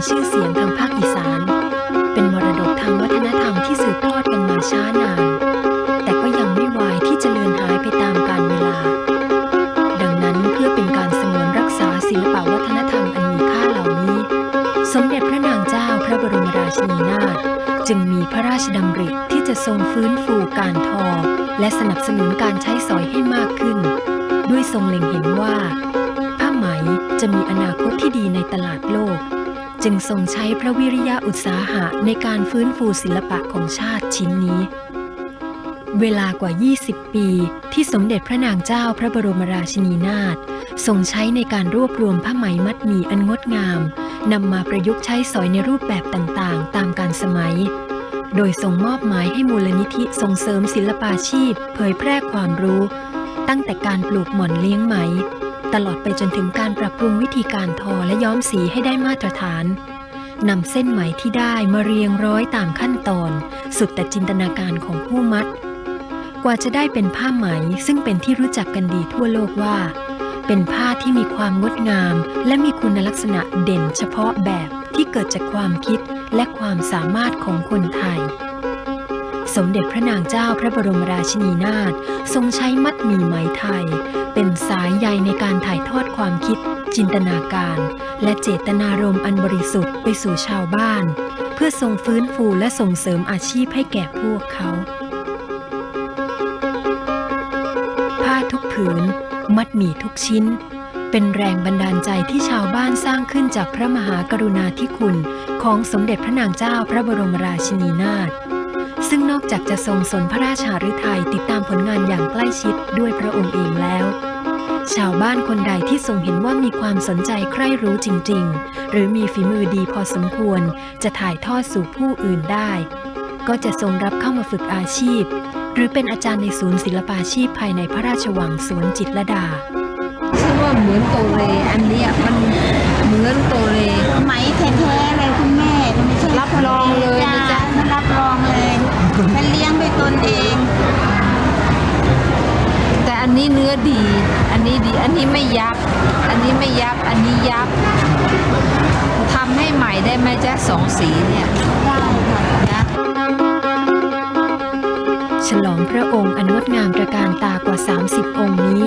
มีชื่อเสียงทางภาคอีสาน เป็นมรดกทางวัฒนธรรมที่สืบทอดกันมาช้านาน แต่ก็ยังไม่วายที่จะเลือนหายไปตามกาลเวลา ดังนั้นเพื่อเป็นการสงวนรักษาศิลปวัฒนธรรมอันมีค่าเหล่านี้ สมเด็จพระนางเจ้าพระบรมราชินีนาถจึงมีพระราชดำริที่จะทรงฟื้นฟูการทอ และสนับสนุนการใช้สอยให้มากขึ้น ด้วยทรงเล็งเห็นว่า ผ้าไหมจะมีอนาคตที่ดีในตลาดโลก จึงทรงใช้พระวิริยะอุตสาหะในการฟื้นฟูศิลปะของชาติชิ้นนี้ เวลากว่า 20 ปีที่สมเด็จพระนางเจ้าพระบรมราชินีนาถทรงใช้ในการรวบรวมผ้าไหมมัดหมี่อันงดงามนำมาประยุกต์ใช้สอยในรูปแบบต่างๆ ตามการสมัย โดยทรงมอบหมายให้มูลนิธิส่งเสริมศิลปาชีพ เผยแพร่ความรู้ ตั้งแต่การปลูกหม่อนเลี้ยงไหม ตลอดไปจนถึงการปรับปรุงวิธีการทอและย้อมสีให้ได้มาตรฐานนำเส้นไหมที่ได้มาเรียงร้อยตามขั้นตอน สุดแต่จินตนาการของผู้มัด กว่าจะได้เป็นผ้าไหมซึ่งเป็นที่รู้จักกันดีทั่วโลกว่า เป็นผ้าที่มีความงดงาม และมีคุณลักษณะเด่นเฉพาะแบบที่เกิดจากความคิดและความสามารถของคนไทย สมเด็จพระนางเจ้าพระบรมราชินีนาถทรงใช้มัดหมี่ไหมไทย เป็นสายใยในการถ่ายทอดความคิด จินตนาการ และเจตนารมณ์อันบริสุทธิ์ไปสู่ชาวบ้าน เพื่อทรงฟื้นฟูและส่งเสริมอาชีพให้แก่พวกเขา ผ้าทุกผืน มัดหมี่ทุกชิ้นเป็นแรงบันดาลใจที่ชาวบ้านสร้างขึ้นจากพระมหากรุณาธิคุณ ของสมเด็จพระนางเจ้าพระบรมราชินีนาถ ซึ่งนอกจากจะทรงสนพระราชาฤทัยติดตามผลงานอย่างใกล้ชิดด้วยพระองค์เองแล้ว ชาวบ้านคนใดที่ทรงเห็นว่ามีความสนใจใคร่รู้จริง ๆ หรือมีฝีมือดีพอสมควร จะถ่ายทอดสู่ผู้อื่นได้ ก็จะทรงรับเข้ามาฝึกอาชีพ หรือเป็นอาจารย์ในศูนย์ศิลปาชีพภายในพระราชวังสวนจิตรลดาชื่อว่าเหมือนโตเลอันนี้มัน ยับ อันนี้ไม่ยับ อันนี้ยับทำให้ใหม่ได้ไหมจ๊ะสองสีเนี่ย ได้ค่ะนะฉลองพระองค์อันงดงามตระการตากว่า 30 องค์นี้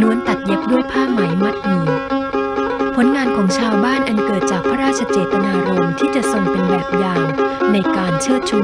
ล้วนตัดเย็บด้วยผ้าไหมมัดหมี่ผลงานของชาวบ้านอันเกิดจากพระราชเจตนารมณ์ที่จะทรงเป็นแบบอย่างในการเชิดชู